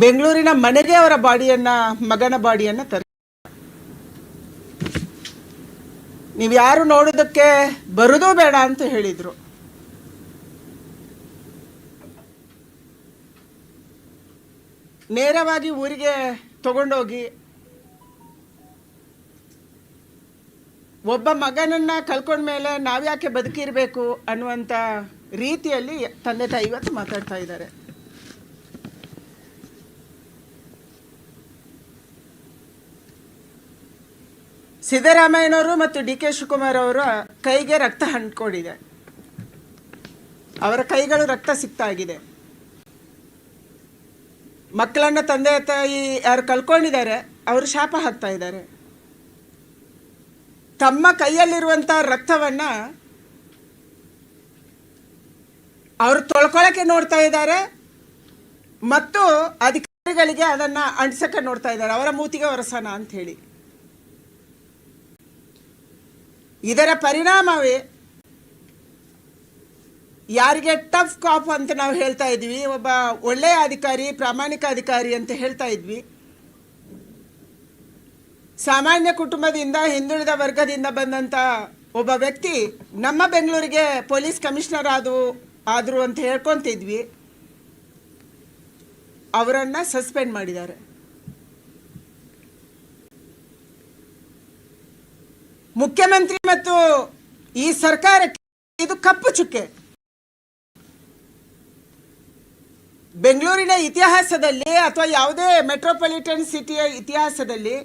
ಬೆಂಗಳೂರಿನ ಮನೆಗೆ ಅವರ ಬಾಡಿಯನ್ನ, ಮಗನ ಬಾಡಿಯನ್ನ ತರ ನೀವು ಯಾರು ನೋಡೋದಕ್ಕೆ ಬರೋದು ಬೇಡ ಅಂತ ಹೇಳಿದ್ರು. ನೇರವಾಗಿ ಊರಿಗೆ ತಗೊಂಡೋಗಿ ಒಬ್ಬ ಮಗನನ್ನ ಕಳ್ಕೊಂಡ್ಮೇಲೆ ನಾವ್ಯಾಕೆ ಬದುಕಿರಬೇಕು ಅನ್ನುವಂಥ ರೀತಿಯಲ್ಲಿ ತಂದೆ ತಾಯಿ ಇವತ್ತು ಮಾತಾಡ್ತಾ ಇದ್ದಾರೆ. ಸಿದ್ದರಾಮಯ್ಯನವರು ಮತ್ತು ಡಿ ಕೆ ಶಿವಕುಮಾರ್ ಅವರ ಕೈಗೆ ರಕ್ತ ಹಂಟ್ಕೊಂಡಿದೆ ಅವರ ಕೈಗಳು ರಕ್ತ ಸಿಕ್ತಾಗಿದೆ. ಮಕ್ಕಳನ್ನ ತಂದೆ ತಾಯಿ ಯಾರು ಕಲ್ಕೊಂಡಿದ್ದಾರೆ ಅವರು ಶಾಪ ಹಾಕ್ತಾ ಇದ್ದಾರೆ. ತಮ್ಮ ಕೈಯಲ್ಲಿರುವಂಥ ರಕ್ತವನ್ನ ಅವರು ತೊಳ್ಕೊಳಕ್ಕೆ ನೋಡ್ತಾ ಇದ್ದಾರೆ ಮತ್ತು ಅಧಿಕಾರಿಗಳಿಗೆ ಅದನ್ನ ಅಂಟಿಸಕ್ಕೆ ನೋಡ್ತಾ ಇದ್ದಾರೆ. ಅವರ ಮೂತಿಗೆ ವರಸನ ಅಂತ ಹೇಳಿ. ಇದರ ಪರಿಣಾಮವೇ ಯಾರಿಗೆ ಟಫ್ ಕಾಪ್ ಅಂತ ನಾವು ಹೇಳ್ತಾ ಇದ್ವಿ, ಒಬ್ಬ ಒಳ್ಳೆಯ ಅಧಿಕಾರಿ, ಪ್ರಾಮಾಣಿಕ ಅಧಿಕಾರಿ ಅಂತ ಹೇಳ್ತಾ ಇದ್ವಿ. ಸಾಮಾನ್ಯ ಕುಟುಂಬದಿಂದ ಹಿಂದುಳಿದ ವರ್ಗದಿಂದ ಬಂದಂತ ಒಬ್ಬ ವ್ಯಕ್ತಿ ನಮ್ಮ ಬೆಂಗಳೂರಿಗೆ ಪೊಲೀಸ್ ಕಮಿಷನರ್ ಆದವು ಆದರು ಅಂತ ಹೇಳ್ಕೊತಿದ್ವಿ. ಅವರನ್ನು ಸಸ್ಪೆಂಡ್ ಮಾಡಿದ್ದಾರೆ. ಮುಖ್ಯಮಂತ್ರಿ ಮತ್ತು ಈ ಸರ್ಕಾರಕ್ಕೆ ಇದು ಕಪ್ಪು ಚುಕ್ಕೆ. ಬೆಂಗಳೂರಿನ ಇತಿಹಾಸದಲ್ಲಿ ಅಥವಾ ಯಾವುದೇ ಮೆಟ್ರೋಪಾಲಿಟನ್ ಸಿಟಿಯ ಇತಿಹಾಸದಲ್ಲಿ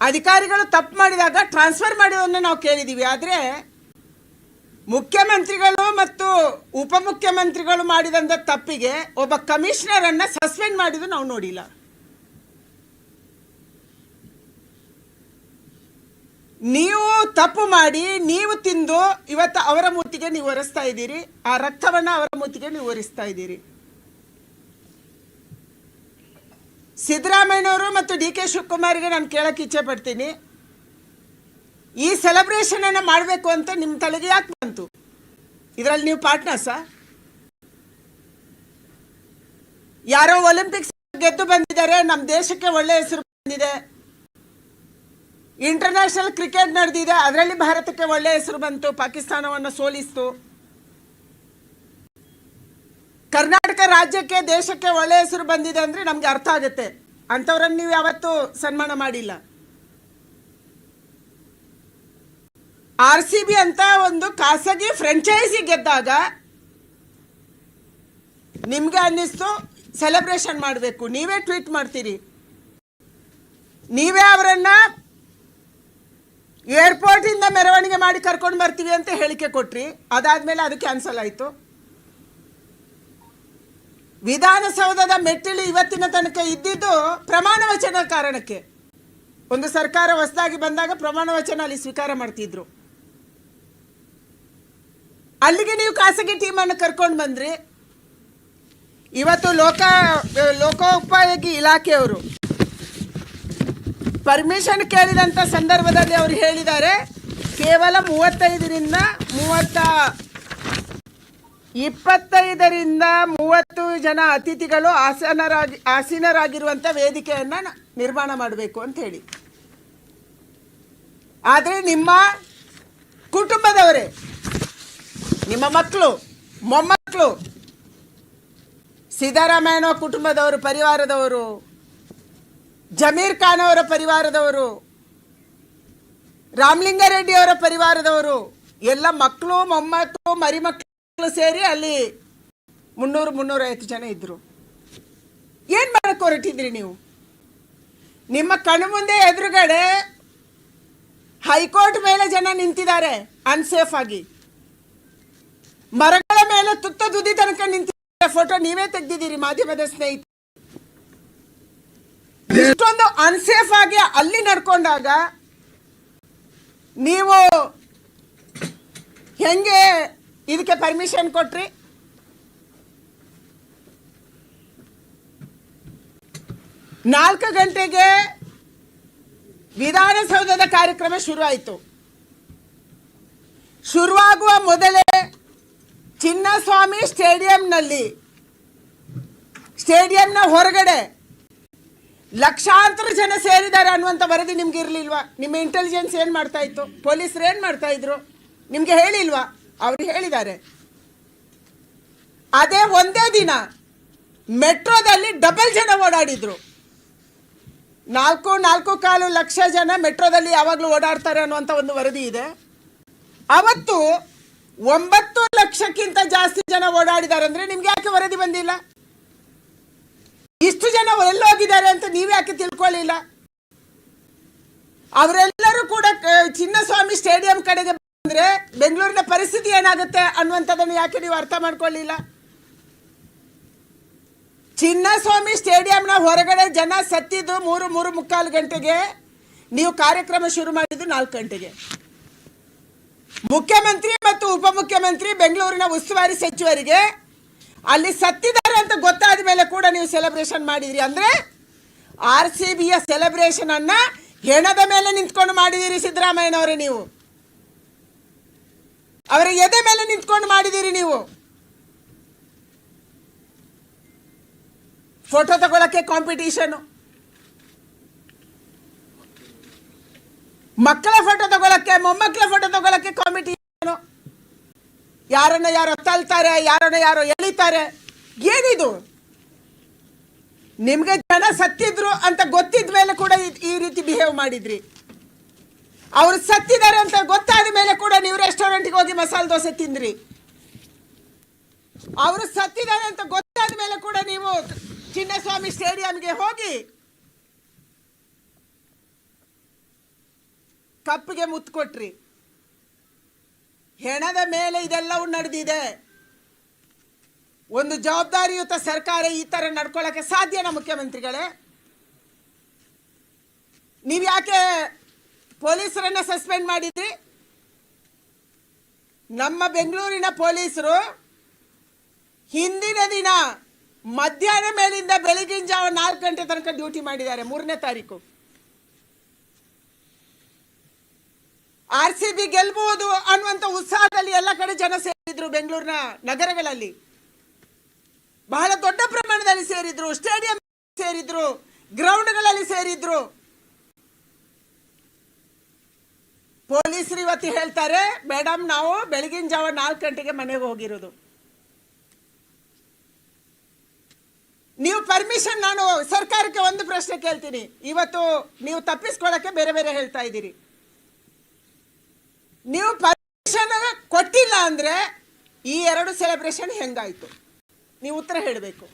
ಅಧಿಕಾರಿಗಳು ತಪ್ಪು ಮಾಡಿದಾಗ ಟ್ರಾನ್ಸ್ಫರ್ ಮಾಡೋದನ್ನು ನಾವು ಕೇಳಿದ್ದೀವಿ. ಆದರೆ ಮುಖ್ಯಮಂತ್ರಿಗಳು ಮತ್ತು ಉಪಮುಖ್ಯಮಂತ್ರಿಗಳು ಮಾಡಿದಂಥ ತಪ್ಪಿಗೆ ಒಬ್ಬ ಕಮಿಷನರನ್ನು ಸಸ್ಪೆಂಡ್ ಮಾಡಿದ್ದು ನಾವು ನೋಡಿಲ್ಲ. ನೀವು ತಪ್ಪು ಮಾಡಿ, ನೀವು ತಿಂದು ಇವತ್ತು ಅವರ ಮೂತಿಗೆ ನೀವು ಒರೆಸ್ತಾ ಇದ್ದೀರಿ, ಆ ರಕ್ತವನ್ನು ಅವರ ಮೂತಿಗೆ ನೀವು ಒರೆಸ್ತಾ ಇದ್ದೀರಿ. ಸಿದ್ದರಾಮಯ್ಯನವರು ಮತ್ತು ಡಿ ಕೆ ಶಿವಕುಮಾರ್ಗೆ ನಾನು ಕೇಳಕ್ಕೆ ಇಚ್ಛೆ ಪಡ್ತೀನಿ. ಈ ಸೆಲೆಬ್ರೇಷನ್ ಅನ್ನ ಮಾಡಬೇಕು ಅಂತ ನಿಮ್ಮ ತಲೆಗೆ ಯಾಕೆ ಬಂತು? ಇದರಲ್ಲಿ ನೀವು ಪಾರ್ಟ್ನರ್ಸ ಯಾರೋ ಒಲಿಂಪಿಕ್ಸ್ ಗೆದ್ದು ಬಂದಿದ್ದಾರೆ ನಮ್ಮ ದೇಶಕ್ಕೆ ಒಳ್ಳೆ ಹೆಸರು ಬಂದಿದೆ. ಇಂಟರ್ನ್ಯಾಷನಲ್ ಕ್ರಿಕೆಟ್ ನಡೆದಿದೆ. ಅದರಲ್ಲಿ ಭಾರತಕ್ಕೆ ಒಳ್ಳೆ ಹೆಸರು ಬಂತು. ಪಾಕಿಸ್ತಾನವನ್ನು ಸೋಲಿಸ್ತು. ಕರ್ನಾಟಕ ರಾಜ್ಯಕ್ಕೆ, ದೇಶಕ್ಕೆ ಒಳ್ಳೆ ಹೆಸರು ಬಂದಿದೆ ಅಂದ್ರೆ ನಮ್ಗೆ ಅರ್ಥ ಆಗುತ್ತೆ. ಅಂಥವ್ರನ್ನ ನೀವು ಯಾವತ್ತೂ ಸನ್ಮಾನ ಮಾಡಿಲ್ಲ. ಆರ್ ಸಿ ಬಿ ಅಂತ ಒಂದು ಖಾಸಗಿ ಫ್ರೆಂಚೈಸಿ ಗೆದ್ದಾಗ ನಿಮ್ಗೆ ಅನ್ನಿಸ್ತು ಸೆಲೆಬ್ರೇಷನ್ ಮಾಡಬೇಕು. ನೀವೇ ಟ್ವೀಟ್ ಮಾಡ್ತೀರಿ. ನೀವೇ ಅವರನ್ನ ಏರ್ಪೋರ್ಟ್ ಇಂದ ಮೆರವಣಿಗೆ ಮಾಡಿ ಕರ್ಕೊಂಡು ಬರ್ತೀವಿ ಅಂತ ಹೇಳಿಕೆ ಕೊಟ್ರಿ, ಅದಾದ್ಮೇಲೆ ಅದು ಕ್ಯಾನ್ಸಲ್ ಆಯ್ತು. ವಿಧಾನಸೌಧದ ಮೆಟ್ಟಿಲು ಇವತ್ತಿನ ತನಕ ಇದ್ದಿದ್ದು ಪ್ರಮಾಣ ವಚನ ಕಾರಣಕ್ಕೆ. ಒಂದು ಸರ್ಕಾರ ಹೊಸದಾಗಿ ಬಂದಾಗ ಪ್ರಮಾಣ ವಚನ ಅಲ್ಲಿ ಸ್ವೀಕಾರ ಮಾಡ್ತಿದ್ರು. ಅಲ್ಲಿಗೆ ನೀವು ಖಾಸಗಿ ಟೀಮನ್ನು ಕರ್ಕೊಂಡು ಬಂದ್ರಿ. ಇವತ್ತು ಲೋಕ, ಲೋಕೋಪಯೋಗಿ ಇಲಾಖೆಯವರು ಪರ್ಮಿಷನ್ ಕೇಳಿದಂಥ ಸಂದರ್ಭದಲ್ಲಿ ಅವರು ಹೇಳಿದ್ದಾರೆ, ಕೇವಲ ಮೂವತ್ತೈದರಿಂದ ಮೂವತ್ತ ಇಪ್ಪತ್ತೈದರಿಂದ ಮೂವತ್ತು ಜನ ಅತಿಥಿಗಳು ಆಸನರಾಗಿ ಆಸೀನರಾಗಿರುವಂಥ ವೇದಿಕೆಯನ್ನು ನಿರ್ಮಾಣ ಮಾಡಬೇಕು ಅಂತ ಹೇಳಿ. ಆದರೆ ನಿಮ್ಮ ಕುಟುಂಬದವರೇ, ನಿಮ್ಮ ಮಕ್ಕಳು, ಮೊಮ್ಮಕ್ಕಳು ಸಿದ್ದರಾಮಯ್ಯನ ಕುಟುಂಬದವರು, ಪರಿವಾರದವರು ಜಮೀರ್ ಖಾನ್ ಅವರ ಪರಿವಾರದವರು, ರಾಮಲಿಂಗಾರೆಡ್ಡಿ ಅವರ ಪರಿವಾರದವರು, ಎಲ್ಲ ಮಕ್ಕಳು, ಮೊಮ್ಮಕ್ಕಳು, ಮರಿಮಕ್ಕಳು ಸೇರಿ ಅಲ್ಲಿ ಮುನ್ನೂರು, ಮುನ್ನೂರೈವತ್ತು ಜನ ಇದ್ರು. ಏನ್ ಮಾಡಕ್ ಹೊರಟಿದ್ರಿ ನೀವು? ನಿಮ್ಮ ಕಣ್ಣು ಮುಂದೆ ಎದುರುಗಡೆ ಹೈಕೋರ್ಟ್ ಮೇಲೆ ಜನ ನಿಂತಿದ್ದಾರೆ ಅನ್ಸೇಫ್ ಆಗಿ. ಮರಗಳ ಮೇಲೆ ತುತ್ತ ದುದಿ ತನಕ ನಿಂತಿದ್ದಾರೆ. ಫೋಟೋ ನೀವೇ ತೆಗ್ದಿದ್ದೀರಿ ಮಾಧ್ಯಮದ ಸ್ನೇಹಿತ ಇಷ್ಟೊಂದು ಅನ್ಸೇಫ್ ಆಗಿ ಅಲ್ಲಿ ನಡ್ಕೊಂಡಾಗ ನೀವು ಹೆಂಗೆ ಇದಕ್ಕೆ ಪರ್ಮಿಷನ್ ಕೊಟ್ರಿ? ನಾಲ್ಕು ಗಂಟೆಗೆ ವಿಧಾನಸೌಧದ ಕಾರ್ಯಕ್ರಮ ಶುರುವಾಯಿತು. ಶುರುವಾಗುವ ಮೊದಲೇ ಚಿನ್ನಸ್ವಾಮಿ ಸ್ಟೇಡಿಯಂನಲ್ಲಿ, ಸ್ಟೇಡಿಯಂನ ಹೊರಗಡೆ ಲಕ್ಷಾಂತರ ಜನ ಸೇರಿದ್ದಾರೆ ಅನ್ನುವಂಥ ವರದಿ ನಿಮ್ಗೆ ಇರಲಿಲ್ವಾ? ನಿಮ್ಮ ಇಂಟೆಲಿಜೆನ್ಸ್ ಏನು ಮಾಡ್ತಾ ಇತ್ತು? ಪೊಲೀಸರು ಏನು ಮಾಡ್ತಾ ಇದ್ರು? ನಿಮಗೆ ಹೇಳಿಲ್ವಾ? ಅವರು ಹೇಳಿದ್ದಾರೆ. ಅದೇ ಒಂದೇ ದಿನ ಮೆಟ್ರೋದಲ್ಲಿ ಡಬಲ್ ಜನ ಓಡಾಡಿದ್ರು. ನಾಲ್ಕು ನಾಲ್ಕು ಕಾಲು ಲಕ್ಷ ಜನ ಮೆಟ್ರೋದಲ್ಲಿ ಯಾವಾಗಲೂ ಓಡಾಡ್ತಾರೆ ಅನ್ನುವಂಥ ಒಂದು ವರದಿ ಇದೆ. ಅವತ್ತು ಒಂಬತ್ತು ಲಕ್ಷಕ್ಕಿಂತ ಜಾಸ್ತಿ ಜನ ಓಡಾಡಿದ್ದಾರೆ ಅಂದರೆ ನಿಮ್ಗೆ ಯಾಕೆ ವರದಿ ಬಂದಿಲ್ಲ? ಜನ ಎಲ್ಲೋಗಿದ್ದಾರೆ ಅಂತ ನೀವು ಯಾಕೆ ತಿಳ್ಕೊಳ್ಳಿಲ್ಲ? ಅವರೆಲ್ಲರೂ ಕೂಡ ಚಿನ್ನಸ್ವಾಮಿ ಸ್ಟೇಡಿಯಂ ಕಡೆಗೆ ಬಂದ್ರೆ ಬೆಂಗಳೂರಿನ ಪರಿಸ್ಥಿತಿ ಏನಾಗುತ್ತೆ ಅನ್ನುವಂಥದ್ದನ್ನು ಯಾಕೆ ನೀವು ಅರ್ಥ ಮಾಡ್ಕೊಳ್ಳಿಲ್ಲ? ಚಿನ್ನಸ್ವಾಮಿ ಸ್ಟೇಡಿಯಂನ ಹೊರಗಡೆ ಜನ ಸತ್ತಿದ್ದು ಮೂರು ಮೂರು ಮುಕ್ಕಾಲು ಗಂಟೆಗೆ ನೀವು ಕಾರ್ಯಕ್ರಮ ಶುರು ಮಾಡಿದ್ದು ನಾಲ್ಕು ಗಂಟೆಗೆ. ಮುಖ್ಯಮಂತ್ರಿ ಮತ್ತು ಉಪಮುಖ್ಯಮಂತ್ರಿ ಬೆಂಗಳೂರಿನ ಉಸ್ತುವಾರಿ ಸಚಿವರಿಗೆ ಅಲ್ಲಿ ಸತ್ತಿದ್ದಾರೆ ಅಂತ ಗೊತ್ತಾದ ಮೇಲೆ ಕೂಡ ನೀವು ಸೆಲೆಬ್ರೇಷನ್ ಮಾಡಿದ್ರಿ. ಅಂದ್ರೆ ಆರ್ ಸಿ ಬಿಯ ಸೆಲೆಬ್ರೇಷನ್ ಅನ್ನ ಹೆಣದ ಮೇಲೆ ನಿಂತ್ಕೊಂಡು ಮಾಡಿದಿರಿ ಸಿದ್ದರಾಮಯ್ಯನವರೇ ನೀವು. ಅವರ ಎದೆ ಮೇಲೆ ನಿಂತ್ಕೊಂಡು ಮಾಡಿದಿರಿ ನೀವು. ಫೋಟೋ ತಗೊಳಕ್ಕೆ ಕಾಂಪಿಟೀಷನು ಮಕ್ಕಳ ಫೋಟೋ ತಗೊಳಕ್ಕೆ, ಮೊಮ್ಮಕ್ಕಳ ಫೋಟೋ ತಗೊಳಕ್ಕೆ ಕಾಂಪಿಟೀಷನ್ ಯಾರನ್ನ ಯಾರು ತಳ್ತಾರೆ ಯಾರನ್ನ ಯಾರು ಎಳಿತಾರೆ? ಏನಿದು? ನಿಮ್ಗೆ ಜನ ಸತ್ತಿದ್ರು ಅಂತ ಗೊತ್ತಿದ ಮೇಲೆ ಕೂಡ ಈ- ಈ ರೀತಿ ಬಿಹೇವ್ ಮಾಡಿದ್ರಿ. ಅವರು ಸತ್ತಿದ್ದಾರೆ ಅಂತ ಗೊತ್ತಾದ ಮೇಲೆ ಕೂಡ ನೀವು ರೆಸ್ಟೋರೆಂಟ್ಗೆ ಹೋಗಿ ಮಸಾಲೆ ದೋಸೆ ತಿಂದ್ರಿ. ಅವರು ಸತ್ತಿದ್ದಾರೆ ಅಂತ ಗೊತ್ತಾದ ಮೇಲೆ ಕೂಡ ನೀವು ಚಿನ್ನಸ್ವಾಮಿ ಸ್ಟೇಡಿಯಂಗೆ ಹೋಗಿ ಕಪ್ಪಿಗೆ ಮುತ್ತು ಕೊಟ್ರಿ. ಹೆಣದ ಮೇಲೆ ಇದೆಲ್ಲವೂ ನಡೆದಿದೆ. ಒಂದು ಜವಾಬ್ದಾರಿಯುತ ಸರ್ಕಾರ ಈ ತರ ನಡ್ಕೊಳ್ಳೋಕೆ ಸಾಧ್ಯನಾ ಮುಖ್ಯಮಂತ್ರಿಗಳೇ? ನೀವು ಯಾಕೆ ಪೊಲೀಸರನ್ನ ಸಸ್ಪೆಂಡ್ ಮಾಡಿದ್ರಿ? ನಮ್ಮ ಬೆಂಗಳೂರಿನ ಪೊಲೀಸರು ಹಿಂದಿನ ದಿನ ಮಧ್ಯಾಹ್ನ ಮೇಲಿಂದ ಬೆಳಗಿನ ಜಾವ ನಾಲ್ಕು ಗಂಟೆ ತನಕ ಡ್ಯೂಟಿ ಮಾಡಿದ್ದಾರೆ ಮೂರನೇ ತಾರೀಕು. ಆರ್ ಸಿ ಬಿ ಗೆಲ್ಬಹುದು ಅನ್ನುವಂಥ ಉತ್ಸಾಹದಲ್ಲಿ ಎಲ್ಲ ಕಡೆ ಜನ ಸೇರಿದ್ರು ಬೆಂಗಳೂರಿನ ನಗರಗಳಲ್ಲಿ. ಬಹಳ ದೊಡ್ಡ ಪ್ರಮಾಣದಲ್ಲಿ ಸೇರಿದ್ರು, ಸ್ಟೇಡಿಯಂ ಸೇರಿದ್ರು, ಗ್ರೌಂಡ್ಗಳಲ್ಲಿ ಸೇರಿದ್ರು. ಪೊಲೀಸರು ಇವತ್ತು ಹೇಳ್ತಾರೆ ಮೇಡಮ್ ನಾವು ಬೆಳಗಿನ ಜಾವ ನಾಲ್ಕು ಗಂಟೆಗೆ ಮನೆಗೆ ಹೋಗಿರೋದು. ನೀವು ಪರ್ಮಿಷನ್, ನಾನು ಸರ್ಕಾರಕ್ಕೆ ಒಂದು ಪ್ರಶ್ನೆ ಕೇಳ್ತೀನಿ. ಇವತ್ತು ನೀವು ತಪ್ಪಿಸ್ಕೊಳ್ಳೋಕ್ಕೆ ಬೇರೆ ಬೇರೆ ಹೇಳ್ತಾ ಇದ್ದೀರಿ. ನೀವು ಪರ್ಮಿಷನ್ ಕೊಟ್ಟಿಲ್ಲ ಅಂದ್ರೆ ಈ ಎರಡು ಸೆಲೆಬ್ರೇಷನ್ ಹೆಂಗಾಯ್ತು? ನೀವು ಉತ್ತರ ಹೇಳಬೇಕು.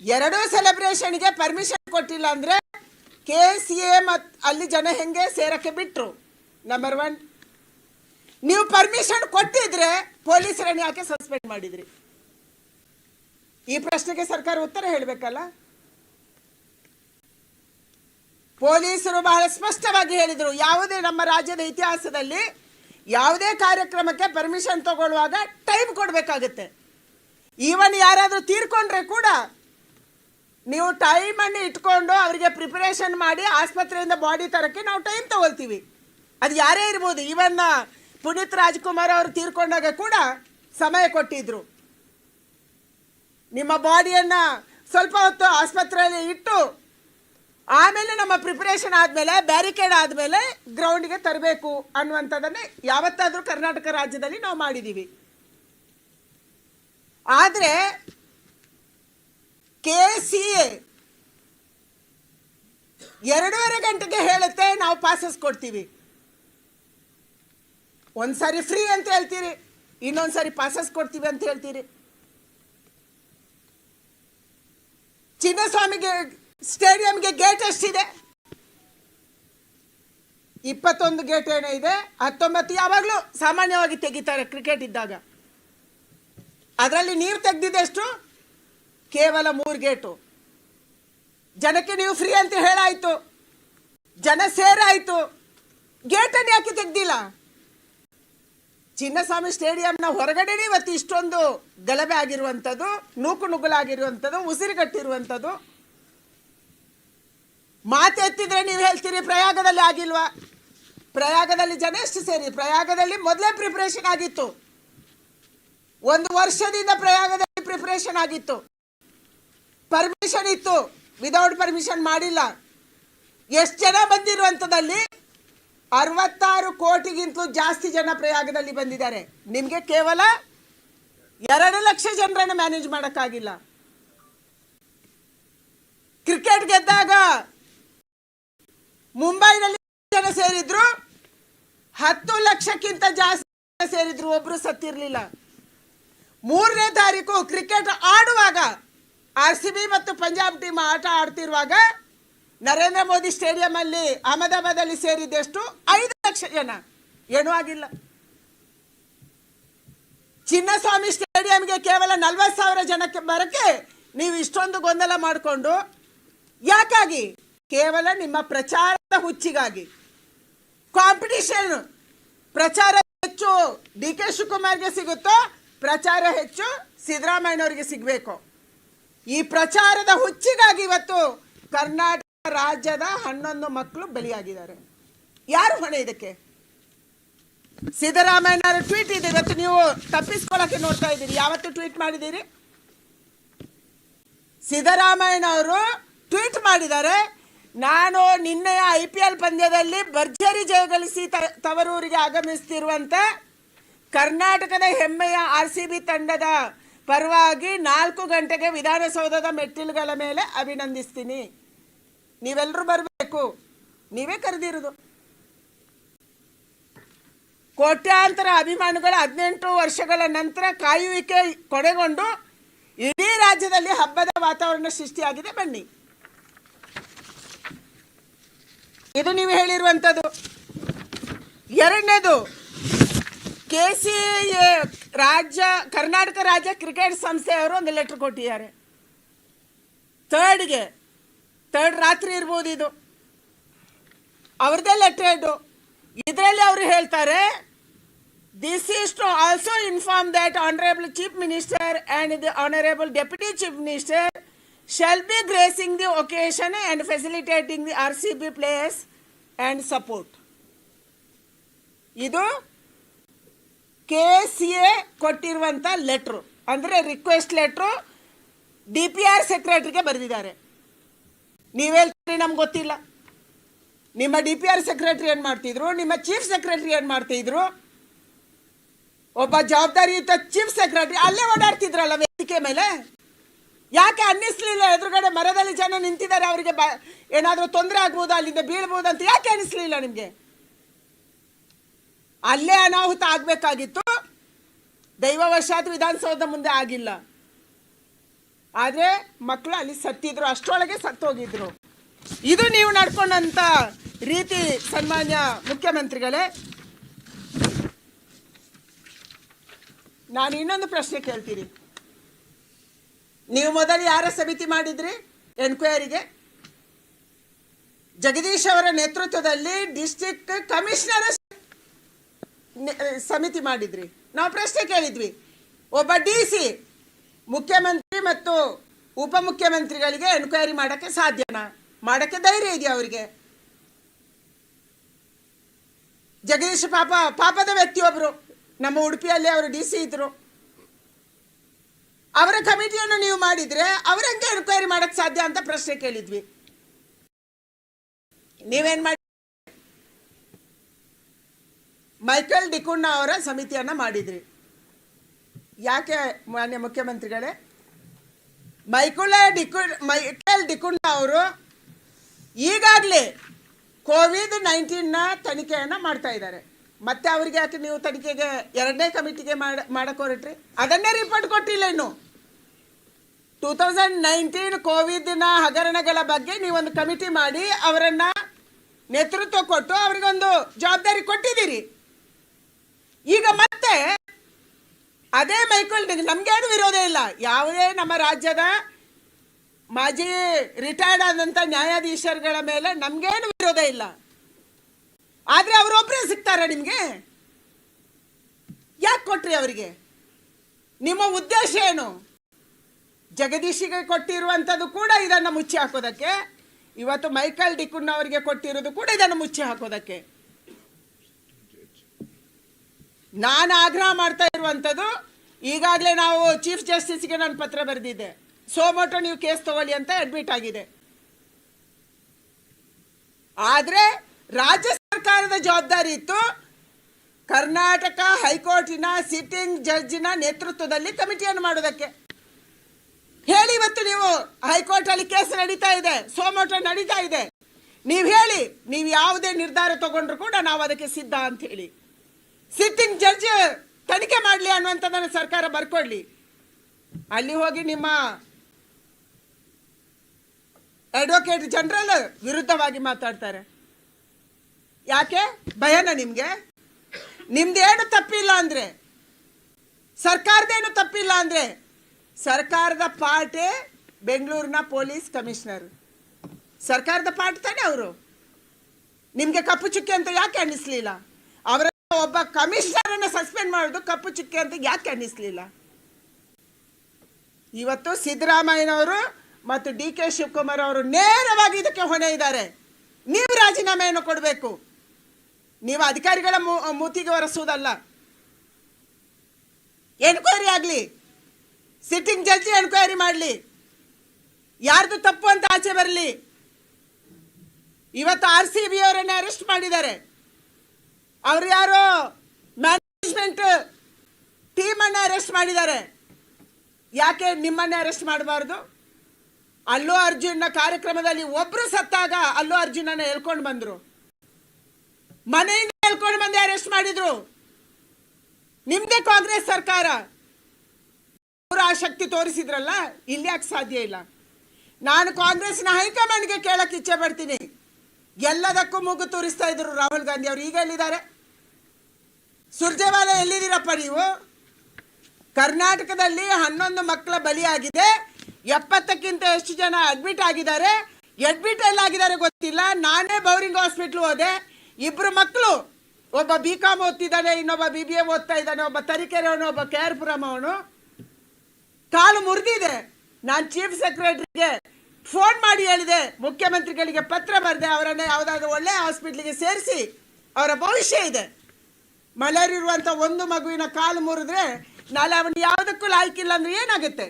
ಎರಡೂ ಸೆಲೆಬ್ರೇಷನ್ಗೆ ಪರ್ಮಿಷನ್ ಕೊಟ್ಟಿಲ್ಲ ಅಂದ್ರೆ ಕೆ ಸಿ ಎ ಮತ್ ಅಲ್ಲಿ ಜನ ಹೆಂಗೆ ಸೇರಕ್ಕೆ ಬಿಟ್ರು? ನಂಬರ್ ಒನ್ ನೀವು ಪರ್ಮಿಷನ್ ಕೊಟ್ಟಿದ್ರೆ ಪೊಲೀಸರನ್ನು ಯಾಕೆ ಸಸ್ಪೆಂಡ್ ಮಾಡಿದ್ರಿ? ಈ ಪ್ರಶ್ನೆಗೆ ಸರ್ಕಾರ ಉತ್ತರ ಹೇಳಬೇಕಲ್ಲ? ಪೊಲೀಸರು ಬಹಳ ಸ್ಪಷ್ಟವಾಗಿ ಹೇಳಿದರು, ಯಾವುದೇ ನಮ್ಮ ರಾಜ್ಯದ ಇತಿಹಾಸದಲ್ಲಿ ಯಾವುದೇ ಕಾರ್ಯಕ್ರಮಕ್ಕೆ ಪರ್ಮಿಷನ್ ತಗೊಳ್ಳುವಾಗ ಟೈಮ್ ಕೊಡಬೇಕಾಗುತ್ತೆ. ಈವನ್ ಯಾರಾದರೂ ತೀರ್ಕೊಂಡ್ರೆ ಕೂಡ ನೀವು ಟೈಮನ್ನು ಇಟ್ಕೊಂಡು ಅವರಿಗೆ ಪ್ರಿಪರೇಷನ್ ಮಾಡಿ ಆಸ್ಪತ್ರೆಯಿಂದ ಬಾಡಿ ತರೋಕ್ಕೆ ನಾವು ಟೈಮ್ ತಗೊಳ್ತೀವಿ. ಅದು ಯಾರೇ ಇರ್ಬೋದು ಈವನ್ ಪುನೀತ್ ರಾಜ್ಕುಮಾರ್ ಅವರು ತೀರ್ಕೊಂಡಾಗ ಕೂಡ ಸಮಯ ಕೊಟ್ಟಿದ್ರು. ನಿಮ್ಮ ಬಾಡಿಯನ್ನು ಸ್ವಲ್ಪ ಹೊತ್ತು ಆಸ್ಪತ್ರೆಯಲ್ಲಿ ಇಟ್ಟು ಆಮೇಲೆ ನಮ್ಮ ಪ್ರಿಪರೇಷನ್ ಆದಮೇಲೆ ಬ್ಯಾರಿಕೇಡ್ ಆದಮೇಲೆ ಗ್ರೌಂಡ್ಗೆ ತರಬೇಕು ಅನ್ನುವಂಥದ್ದನ್ನೇ ಯಾವತ್ತಾದರೂ ಕರ್ನಾಟಕ ರಾಜ್ಯದಲ್ಲಿ ನಾವು ಮಾಡಿದ್ದೀವಿ ಆದರೆ ಕೆ ಸಿ ಎ ಎರಡೂವರೆ ಗಂಟೆಗೆ ಹೇಳುತ್ತೆ, ನಾವು ಪಾಸಸ್ ಕೊಡ್ತೀವಿ. ಒಂದ್ಸಾರಿ ಫ್ರೀ ಅಂತ ಹೇಳ್ತೀರಿ, ಇನ್ನೊಂದ್ಸಾರಿ ಪಾಸಸ್ ಕೊಡ್ತೀವಿ ಅಂತ ಹೇಳ್ತೀರಿ. ಚಿನ್ನಸ್ವಾಮಿಗೆ ಸ್ಟೇಡಿಯಂಗೆ ಗೇಟ್ ಎಷ್ಟಿದೆ? ಇಪ್ಪತ್ತೊಂದು ಗೇಟ್ ಏನೋ ಇದೆ, ಹತ್ತೊಂಬತ್ತು ಯಾವಾಗಲೂ ಸಾಮಾನ್ಯವಾಗಿ ತೆಗಿತಾರೆ ಕ್ರಿಕೆಟ್ ಇದ್ದಾಗ. ಅದರಲ್ಲಿ ನೀರು ತೆಗೆದಿದ್ದೆಷ್ಟು ಕೇವಲ ಮೂರು ಗೇಟು ಜನಕ್ಕೆ ನೀವು ಫ್ರೀ ಅಂತ ಹೇಳಾಯಿತು. ಜನ ಸೇರಾಯಿತು. ಗೇಟನ್ನು ಯಾಕೆ ತೆಗ್ದಿಲ್ಲ? ಚಿನ್ನಸ್ವಾಮಿ ಸ್ಟೇಡಿಯಂನ ಹೊರಗಡೆನೇ ಇವತ್ತು ಇಷ್ಟೊಂದು ಗಲಭೆ ಆಗಿರುವಂಥದ್ದು, ನೂಕು ನುಗ್ಗಲಾಗಿರುವಂಥದ್ದು, ಉಸಿರುಗಟ್ಟಿರುವಂಥದ್ದು ಮಾತೆತ್ತಿದ್ರೆ ನೀವು ಹೇಳ್ತೀರಿ, ಪ್ರಯಾಗದಲ್ಲಿ ಆಗಿಲ್ವಾ? ಪ್ರಯಾಗದಲ್ಲಿ ಜನ ಎಷ್ಟು ಸೇರಿ? ಪ್ರಯಾಗದಲ್ಲಿ ಮೊದಲೇ ಪ್ರಿಪ್ರೇಷನ್ ಆಗಿತ್ತು. ಒಂದು ವರ್ಷದಿಂದ ಪ್ರಯಾಗದಲ್ಲಿ ಪ್ರಿಪರೇಷನ್ ಆಗಿತ್ತು. ಪರ್ಮಿಷನ್ ಇತ್ತು. ವಿದೌಟ್ ಪರ್ಮಿಷನ್ ಮಾಡಿಲ್ಲ. ಎಷ್ಟು ಜನ ಬಂದಿರುವಂಥದ್ದಲ್ಲಿ ಅರವತ್ತಾರು ಕೋಟಿಗಿಂತಲೂ ಜಾಸ್ತಿ ಜನ ಪ್ರಯಾಗದಲ್ಲಿ ಬಂದಿದ್ದಾರೆ. ನಿಮಗೆ ಕೇವಲ ಎರಡು ಲಕ್ಷ ಜನರನ್ನು ಮ್ಯಾನೇಜ್ ಮಾಡೋಕ್ಕಾಗಿಲ್ಲ ಕ್ರಿಕೆಟ್ ಗೆದ್ದಾಗ ಮುಂಬೈನಲ್ಲಿ ಜನ ಸೇರಿದ್ರು, ಹತ್ತು ಲಕ್ಷಕ್ಕಿಂತ ಜಾಸ್ತಿ ಸೇರಿದ್ರು, ಒಬ್ರು ಸತ್ತಿರ್ಲಿಲ್ಲ. ಮೂರನೇ ತಾರೀಕು ಕ್ರಿಕೆಟ್ ಆಡುವಾಗ, ಆರ್ ಸಿ ಬಿ ಮತ್ತು ಪಂಜಾಬ್ ಟೀಮ್ ಆಟ ಆಡ್ತಿರುವಾಗ, ನರೇಂದ್ರ ಮೋದಿ ಸ್ಟೇಡಿಯಂ ಅಲ್ಲಿ ಅಹಮದಾಬಾದ್ ಅಲ್ಲಿ ಸೇರಿದ್ದೆಷ್ಟು? ಐದು ಲಕ್ಷ ಜನ. ಏನೂ ಆಗಿಲ್ಲ. ಚಿನ್ನಸ್ವಾಮಿ ಸ್ಟೇಡಿಯಂಗೆ ಕೇವಲ ನಲ್ವತ್ತು ಸಾವಿರ ಜನಕ್ಕೆ ಬರಕ್ಕೆ ನೀವು ಇಷ್ಟೊಂದು ಗೊಂದಲ ಮಾಡಿಕೊಂಡು, ಯಾಕಾಗಿ? ಕೇವಲ ನಿಮ್ಮ ಪ್ರಚಾರದ ಹುಚ್ಚಿಗಾಗಿ. ಕಾಂಪಿಟಿಷನ್ ಪ್ರಚಾರ ಹೆಚ್ಚು ಡಿ ಕೆ ಶಿವಕುಮಾರ್ಗೆ ಸಿಗುತ್ತೋ, ಪ್ರಚಾರ ಹೆಚ್ಚು ಸಿದ್ದರಾಮಯ್ಯನವರಿಗೆ ಸಿಗಬೇಕು. ಈ ಪ್ರಚಾರದ ಹುಚ್ಚಿಗಾಗಿ ಇವತ್ತು ಕರ್ನಾಟಕ ರಾಜ್ಯದ ಹನ್ನೊಂದು ಮಕ್ಕಳು ಬಲಿಯಾಗಿದ್ದಾರೆ. ಯಾರು ಹೊಣೆ ಇದಕ್ಕೆ? ಸಿದ್ದರಾಮಯ್ಯನವರ ಟ್ವೀಟ್ ಇದೆ. ಇವತ್ತು ನೀವು ತಪ್ಪಿಸ್ಕೊಳ್ಳೋಕೆ ನೋಡ್ತಾ ಇದ್ದೀರಿ. ಯಾವತ್ತು ಟ್ವೀಟ್ ಮಾಡಿದ್ದೀರಿ? ಸಿದ್ದರಾಮಯ್ಯನವರು ಟ್ವೀಟ್ ಮಾಡಿದ್ದಾರೆ. ನಾನು ನಿನ್ನೆಯ ಐ ಪಿ ಎಲ್ ಪಂದ್ಯದಲ್ಲಿ ಭರ್ಜರಿ ಜಯಗಳಿಸಿ ತವರೂರಿಗೆ ಆಗಮಿಸ್ತಿರುವಂಥ ಕರ್ನಾಟಕದ ಹೆಮ್ಮೆಯ ಆರ್ ಸಿ ಬಿ ತಂಡದ ಪರವಾಗಿ ನಾಲ್ಕು ಗಂಟೆಗೆ ವಿಧಾನಸೌಧದ ಮೆಟ್ಟಿಲುಗಳ ಮೇಲೆ ಅಭಿನಂದಿಸ್ತೀನಿ. ನೀವೆಲ್ಲರೂ ಬರಬೇಕು. ನೀವೇ ಕರೆದಿರೋದು. ಕೋಟ್ಯಾಂತರ ಅಭಿಮಾನಿಗಳ ಹದಿನೆಂಟು ವರ್ಷಗಳ ನಂತರ ಕಾಯುವಿಕೆ ಕೊನೆಗೊಂಡು ಇಡೀ ರಾಜ್ಯದಲ್ಲಿ ಹಬ್ಬದ ವಾತಾವರಣ ಸೃಷ್ಟಿಯಾಗಿದೆ ಬನ್ನಿ. ಇದು ನೀವು ಹೇಳಿರುವಂಥದ್ದು. ಎರಡನೇದು ಕೆ ಸಿ ರಾಜ್ಯ, ಕರ್ನಾಟಕ ರಾಜ್ಯ ಕ್ರಿಕೆಟ್ ಸಂಸ್ಥೆಯವರು ಒಂದು ಲೆಟ್ರ್ ಕೊಟ್ಟಿದ್ದಾರೆ. ಥರ್ಡ್ಗೆ ಥರ್ಡ್ ರಾತ್ರಿ ಇರ್ಬೋದು ಇದು. ಅವ್ರದ್ದೇ ಲೆಟ್ರ್ ಲೆಟರ್ ಇದರಲ್ಲಿ ಅವರು ಹೇಳ್ತಾರೆ this is to also inform that honourable chief minister and the honourable deputy chief minister shall be gracing the occasion and facilitating the R C B support. ಇದು K C A ಕೊಟ್ಟಿರುವಂಥ letter ಅಂದರೆ request letter D P R ಸೆಕ್ರೆಟ್ರಿಗೆ ಬರೆದಿದ್ದಾರೆ. ನೀವೇಳ್ತೀರಿ ನಮ್ಗೆ ಗೊತ್ತಿಲ್ಲ. ನಿಮ್ಮ D P R secretary ಏನು ಮಾಡ್ತಿದ್ರು? ನಿಮ್ಮ ಚೀಫ್ ಸೆಕ್ರೆಟ್ರಿ ಏನು ಮಾಡ್ತಿದ್ರು? ಒಬ್ಬ ಜವಾಬ್ದಾರಿಯುತ ಚೀಫ್ ಸೆಕ್ರೆಟ್ರಿ ಅಲ್ಲೇ ಓಡಾಡ್ತಿದ್ರಲ್ಲ ವೇದಿಕೆ ಮೇಲೆ? ಯಾಕೆ ಅನ್ನಿಸ್ಲಿಲ್ಲ ಎದುರುಗಡೆ ಮರದಲ್ಲಿ ಜನ ನಿಂತಿದ್ದಾರೆ, ಅವರಿಗೆ ಏನಾದರೂ ತೊಂದರೆ ಆಗ್ಬೋದು, ಅಲ್ಲಿಂದ ಬೀಳ್ಬೋದು ಅಂತ ಯಾಕೆ ಅನ್ನಿಸ್ಲಿಲ್ಲ ನಿಮಗೆ? ಅಲ್ಲೇ ಅನಾಹುತ ಆಗಬೇಕಾಗಿತ್ತು. ದೈವವಶಾತ್ ವಿಧಾನಸೌಧ ಮುಂದೆ ಆಗಿಲ್ಲ. ಆದರೆ ಮಕ್ಕಳು ಅಲ್ಲಿ ಸತ್ತಿದ್ರು, ಅಷ್ಟರೊಳಗೆ ಸತ್ತೋಗಿದ್ರು. ಇದು ನೀವು ನಡ್ಕೊಂಡಂತ ರೀತಿ ಸನ್ಮಾನ್ಯ ಮುಖ್ಯಮಂತ್ರಿಗಳೇ. ನಾನು ಇನ್ನೊಂದು ಪ್ರಶ್ನೆ ಕೇಳ್ತೀನಿ. ನೀವು ಮೊದಲು ಯಾರ ಸಮಿತಿ ಮಾಡಿದ್ರಿ? ಎನ್ಕ್ವೈರಿಗೆ? ಜಗದೀಶ್ ಅವರ ನೇತೃತ್ವದಲ್ಲಿ ಡಿಸ್ಟ್ರಿಕ್ಟ್ ಕಮಿಷನರ್ ಸಮಿತಿ ಮಾಡಿದ್ರಿ. ನಾವು ಪ್ರಶ್ನೆ ಕೇಳಿದ್ವಿ. ಒಬ್ಬ ಡಿ ಸಿ, ಮುಖ್ಯಮಂತ್ರಿ ಮತ್ತು ಉಪಮುಖ್ಯಮಂತ್ರಿಗಳಿಗೆ ಎನ್ಕ್ವೈರಿ ಮಾಡೋಕ್ಕೆ ಸಾಧ್ಯನಾ? ಮಾಡೋಕ್ಕೆ ಧೈರ್ಯ ಇದೆಯಾ ಅವರಿಗೆ? ಜಗದೀಶ್ ಪಾಪ, ಪಾಪದ ವ್ಯಕ್ತಿಯೊಬ್ಬರು ನಮ್ಮ ಉಡುಪಿಯಲ್ಲಿ ಅವರು ಡಿ ಸಿ ಇದ್ರು. ಅವರ ಕಮಿಟಿಯನ್ನು ನೀವು ಮಾಡಿದ್ರೆ ಅವರಂಗೆ ಎನ್ಕ್ವೈರಿ ಮಾಡಕ್ ಸಾಧ್ಯ ಅಂತ ಪ್ರಶ್ನೆ ಕೇಳಿದ್ವಿ. ನೀವೇನ್ ಮಾಡಿ ಮೈಕಲ್ ಡಿಕುಣ್ಣ ಅವರ ಸಮಿತಿಯನ್ನ ಮಾಡಿದ್ರಿ. ಯಾಕೆ ಮಾನ್ಯ ಮುಖ್ಯಮಂತ್ರಿಗಳೇ? ಮೈಕುಳ ಡಿಕು ಮೈಕಲ್ ಡಿಕುಣ್ಣ ಅವರು ಈಗಾಗಲೇ ಕೋವಿಡ್ ನೈನ್ಟೀನ್ನ ತನಿಖೆಯನ್ನು ಮಾಡ್ತಾ ಇದ್ದಾರೆ. ಮತ್ತೆ ಅವರಿಗೆ ಯಾಕೆ ನೀವು ತನಿಖೆಗೆ ಎರಡನೇ ಕಮಿಟಿಗೆ ಮಾಡ ಮಾಡಕ್ಕೆ ಹೊರಟ್ರಿ ಅದನ್ನೇ ರಿಪೋರ್ಟ್ ಕೊಟ್ಟಿಲ್ಲ ಇನ್ನು. ಟೂ ತೌಸಂಡ್ ನೈನ್ಟೀನ್ ಕೋವಿಡ್ನ ಹಗರಣಗಳ ಬಗ್ಗೆ ನೀವೊಂದು ಕಮಿಟಿ ಮಾಡಿ ಅವರನ್ನ ನೇತೃತ್ವ ಕೊಟ್ಟು ಅವರಿಗೊಂದು ಜವಾಬ್ದಾರಿ ಕೊಟ್ಟಿದ್ದೀರಿ. ಈಗ ಮತ್ತೆ ಅದೇ ಮೈಕಲ್ ನಮ್ಗೇನು ವಿರೋಧ ಇಲ್ಲ. ಯಾವುದೇ ನಮ್ಮ ರಾಜ್ಯದ ಮಾಜಿ ರಿಟೈರ್ಡ್ ಆದಂಥ ನ್ಯಾಯಾಧೀಶರುಗಳ ಮೇಲೆ ನಮ್ಗೇನು ವಿರೋಧ ಇಲ್ಲ. ಆದ್ರೆ ಅವರೊಬ್ಬರೇ ಸಿಗ್ತಾರೆ ನಿಮಗೆ? ಯಾಕೆ ಕೊಟ್ರಿ ಅವರಿಗೆ? ನಿಮ್ಮ ಉದ್ದೇಶ ಏನು? ಜಗದೀಶಿಗೆ ಕೊಟ್ಟಿರುವಂಥದ್ದು ಕೂಡ ಇದನ್ನು ಮುಚ್ಚಿ ಹಾಕೋದಕ್ಕೆ, ಇವತ್ತು ಮೈಕಲ್ ಡಿಕುನ್ ಅವರಿಗೆ ಕೊಟ್ಟಿರೋದು ಕೂಡ ಇದನ್ನು ಮುಚ್ಚಿ ಹಾಕೋದಕ್ಕೆ. ನಾನು ಆಗ್ರಹ ಮಾಡ್ತಾ ಇರುವಂಥದ್ದು, ಈಗಾಗಲೇ ನಾವು ಚೀಫ್ ಜಸ್ಟಿಸ್ಗೆ ನಾನು ಪತ್ರ ಬರೆದಿದ್ದೆ. ಸೋಮೋಟೋ ನೀವು ಕೇಸ್ ತಗೊಳ್ಳಿ ಅಂತ ಅಡ್ಮಿಟ್ ಆಗಿದೆ. ಆದರೆ ರಾಜ್ಯ ಸರ್ಕಾರದ ಜವಾಬ್ದಾರಿ ಇತ್ತು. ಕರ್ನಾಟಕ ಹೈಕೋರ್ಟಿನ ಸಿಟ್ಟಿಂಗ್ ಜಡ್ಜಿನ ನೇತೃತ್ವದಲ್ಲಿ ಕಮಿಟಿಯನ್ನು ಮಾಡೋದಕ್ಕೆ ಹೇಳಿ ಇವತ್ತು ನೀವು ಹೈಕೋರ್ಟ್ ಅಲ್ಲಿ ಕೇಸ್ ನಡೀತಾ ಇದೆ, ಸೋಮೋಟ ನಡೀತಾ ಇದೆ. ನೀವು ಹೇಳಿ, ನೀವು ಯಾವುದೇ ನಿರ್ಧಾರ ತಗೊಂಡ್ರು ಕೂಡ ನಾವು ಅದಕ್ಕೆ ಸಿದ್ಧ ಅಂತ ಹೇಳಿ ಸಿಟ್ಟಿಂಗ್ ಜಡ್ಜ್ ತನಿಖೆ ಮಾಡಲಿ ಅನ್ನುವಂಥದ್ದನ್ನು ಸರ್ಕಾರ ಬರ್ಕೊಳ್ಳಿ ಅಲ್ಲಿ ಹೋಗಿ ನಿಮ್ಮ ಅಡ್ವೊಕೇಟ್ ಜನರಲ್ ವಿರುದ್ಧವಾಗಿ ಮಾತಾಡ್ತಾರೆ. ಯಾಕೆ? ಭಯನ ನಿಮಗೆ? ನಿಮ್ದೇನು ತಪ್ಪಿಲ್ಲ ಅಂದರೆ? ಸರ್ಕಾರದೇನು ತಪ್ಪಿಲ್ಲ ಅಂದರೆ? ಸರ್ಕಾರದ ಪಾರ್ಟೇ ಬೆಂಗಳೂರಿನ ಪೊಲೀಸ್ ಕಮಿಷನರ್. ಸರ್ಕಾರದ ಪಾರ್ಟ್ ತಾನೇ ಅವರು. ನಿಮಗೆ ಕಪ್ಪು ಚುಕ್ಕೆ ಅಂತ ಯಾಕೆ ಅನ್ನಿಸ್ಲಿಲ್ಲ? ಅವರ ಒಬ್ಬ ಕಮಿಷನರನ್ನು ಸಸ್ಪೆಂಡ್ ಮಾಡೋದು ಕಪ್ಪು ಚುಕ್ಕೆ ಅಂತ ಯಾಕೆ ಅನ್ನಿಸ್ಲಿಲ್ಲ? ಇವತ್ತು ಸಿದ್ದರಾಮಯ್ಯನವರು ಮತ್ತು ಡಿ ಕೆ ಶಿವಕುಮಾರ್ ಅವರು ನೇರವಾಗಿ ಇದಕ್ಕೆ ಹೊಣೆ ಇದ್ದಾರೆ. ನೀವು ರಾಜೀನಾಮೆಯನ್ನು ಕೊಡಬೇಕು. ನೀವು ಅಧಿಕಾರಿಗಳ ಮೂತಿಗೆ ಒರೆಸುವುದಲ್ಲ. ಎನ್ಕ್ವೈರಿ ಆಗಲಿ. ಸಿಟ್ಟಿಂಗ್ ಜಡ್ಜ್ ಎನ್ಕ್ವೈರಿ ಮಾಡಲಿ. ಯಾರ್ದು ತಪ್ಪು ಅಂತ ಆಚೆ ಬರಲಿ. ಇವತ್ತು ಆರ್ ಸಿ ಬಿ ಅವರನ್ನ ಅರೆಸ್ಟ್ ಮಾಡಿದ್ದಾರೆ. ಅವ್ರು ಯಾರು ಮ್ಯಾನೇಜ್ಮೆಂಟ್ ಟೀಮನ್ನು ಅರೆಸ್ಟ್ ಮಾಡಿದ್ದಾರೆ. ಯಾಕೆ ನಿಮ್ಮನ್ನೇ ಅರೆಸ್ಟ್ ಮಾಡಬಾರ್ದು? ಅಲ್ಲೂ ಅರ್ಜುನ್ನ ಕಾರ್ಯಕ್ರಮದಲ್ಲಿ ಒಬ್ರು ಸತ್ತಾಗ ಅಲ್ಲೂ ಅರ್ಜುನನ್ನ ಹೇಳ್ಕೊಂಡು ಬಂದ್ರು. ಮನೆಯಿಂದ ಹೇಳ್ಕೊಂಡು ಬಂದು ಅರೆಸ್ಟ್ ಮಾಡಿದ್ರು. ನಿಮ್ದೇ ಕಾಂಗ್ರೆಸ್ ಸರ್ಕಾರ. ಅವರು ಆ ಶಕ್ತಿ ತೋರಿಸಿದ್ರಲ್ಲ, ಇಲ್ಲಿ ಯಾಕೆ ಸಾಧ್ಯ ಇಲ್ಲ? ನಾನು ಕಾಂಗ್ರೆಸ್ನ ಹೈಕಮಾಂಡ್ಗೆ ಕೇಳಕ್ಕೆ ಇಚ್ಛೆ ಪಡ್ತೀನಿ. ಎಲ್ಲದಕ್ಕೂ ಮೂಗು ತೋರಿಸ್ತಾ ಇದ್ರು ರಾಹುಲ್ ಗಾಂಧಿ ಅವರು. ಈಗ ಎಲ್ಲಿದ್ದಾರೆ? ಸುರ್ಜೇವಾಲ ಎಲ್ಲಿದ್ದೀರಪ್ಪ ನೀವು? ಕರ್ನಾಟಕದಲ್ಲಿ ಹನ್ನೊಂದು ಮಕ್ಕಳ ಬಲಿಯಾಗಿದೆ ಎಪ್ಪತ್ತಕ್ಕಿಂತ ಎಷ್ಟು ಜನ ಅಡ್ಮಿಟ್ ಆಗಿದ್ದಾರೆ? ಅಡ್ಮಿಟ್ ಎಲ್ಲಾಗಿದ್ದಾರೆ ಗೊತ್ತಿಲ್ಲ. ನಾನೇ ಬೌರಿಂಗ್ ಹಾಸ್ಪಿಟ್ಲ್ ಹೋದೆ. ಇಬ್ರು ಮಕ್ಕಳು ಒಬ್ಬ ಬಿ ಕಾಮ್ ಓದ್ತಿದ್ದಾನೆ, ಇನ್ನೊಬ್ಬ ಬಿ ಬಿ ಎ ಓದ್ತಾ ಇದ್ದಾನೆ, ಒಬ್ಬ ತರೀಕೆರೆ ಅವನು ಒಬ್ಬ ಕೆ ಆರ್ ಪುರಮ್ ಅವನು. ಕಾಲು ಮುರಿದಿದೆ. ನಾನು ಚೀಫ್ ಸೆಕ್ರೆಟರಿಗೆ ಫೋನ್ ಮಾಡಿ ಹೇಳಿದೆ. ಮುಖ್ಯಮಂತ್ರಿಗಳಿಗೆ ಪತ್ರ ಬರೆದೆ, ಅವರನ್ನು ಯಾವುದಾದ್ರೂ ಒಳ್ಳೆ ಹಾಸ್ಪಿಟ್ಲಿಗೆ ಸೇರಿಸಿ, ಅವರ ಭವಿಷ್ಯ ಇದೆ. ಮಲೇರಿಯಾ ಇರುವಂಥ ಒಂದು ಮಗುವಿನ ಕಾಲು ಮುರಿದ್ರೆ ನಾಳೆ ಅವನು ಯಾವುದಕ್ಕೂ ಲಾಯ್ಕಿಲ್ಲ ಅಂದ್ರೆ ಏನಾಗುತ್ತೆ?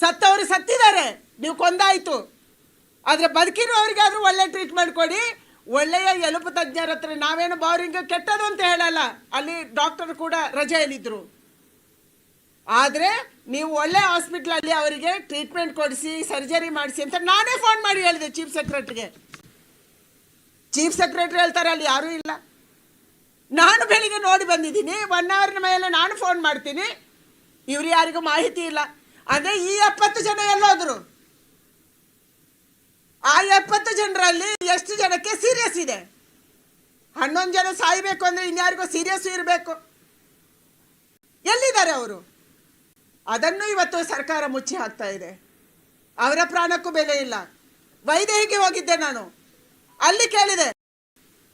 ಸತ್ತವರು ಸತ್ತಿದ್ದಾರೆ. ನೀವು ಕೊಂದಾಯಿತು. ಆದರೆ ಬದುಕಿರುವವರಿಗಾದ್ರೂ ಒಳ್ಳೆ ಟ್ರೀಟ್ಮೆಂಟ್ ಕೊಡಿ. ಒಳ್ಳೆಯ ಎಲುಬು ತಜ್ಞರ ಹತ್ರ ನಾವೇನು ಬೌರಿಂಗ್ ಕೆಟ್ಟದು ಅಂತ ಹೇಳಲ್ಲ. ಅಲ್ಲಿ ಡಾಕ್ಟರ್ ಕೂಡ ರಜೆಯಲ್ಲಿದ್ದರು ಆದರೆ ನೀವು ಒಳ್ಳೆ ಹಾಸ್ಪಿಟ್ಲಲ್ಲಿ ಅವರಿಗೆ ಟ್ರೀಟ್ಮೆಂಟ್ ಕೊಡಿಸಿ ಸರ್ಜರಿ ಮಾಡಿಸಿ ಅಂತ ನಾನೇ ಫೋನ್ ಮಾಡಿ ಹೇಳಿದೆ ಚೀಫ್ ಸೆಕ್ರೆಟರಿಗೆ ಚೀಫ್ ಸೆಕ್ರೆಟರಿ ಹೇಳ್ತಾರೆ, ಅಲ್ಲಿ ಯಾರೂ ಇಲ್ಲ. ನಾನು ಬೆಳಿಗ್ಗೆ ನೋಡಿ ಬಂದಿದ್ದೀನಿ ಒನ್ ಅವರ್ನ ಮೇಲೆ ನಾನು ಫೋನ್ ಮಾಡ್ತೀನಿ. ಇವ್ರು ಯಾರಿಗೂ ಮಾಹಿತಿ ಇಲ್ಲ. ಅಂದರೆ ಈ ಎಪ್ಪತ್ತು ಜನ ಎಲ್ಲೋದ್ರು. ಆ ಎಪ್ಪತ್ತು ಜನರಲ್ಲಿ ಎಷ್ಟು ಜನಕ್ಕೆ ಸೀರಿಯಸ್ ಇದೆ? ಹನ್ನೊಂದು ಜನ ಸಾಯ್ಬೇಕು ಅಂದ್ರೆ ಇನ್ಯಾರಿಗೂ ಸೀರಿಯಸ್ ಇರಬೇಕು. ಎಲ್ಲಿದ್ದಾರೆ ಅವರು? ಅದನ್ನು ಇವತ್ತು ಸರ್ಕಾರ ಮುಚ್ಚಿ ಹಾಕ್ತಾ ಇದೆ. ಅವರ ಪ್ರಾಣಕ್ಕೂ ಬೆಲೆ ಇಲ್ಲ. ವೈದೇಹಿಗೆ ಹೋಗಿದ್ದೆ ನಾನು. ಅಲ್ಲಿ ಕೇಳಿದೆ,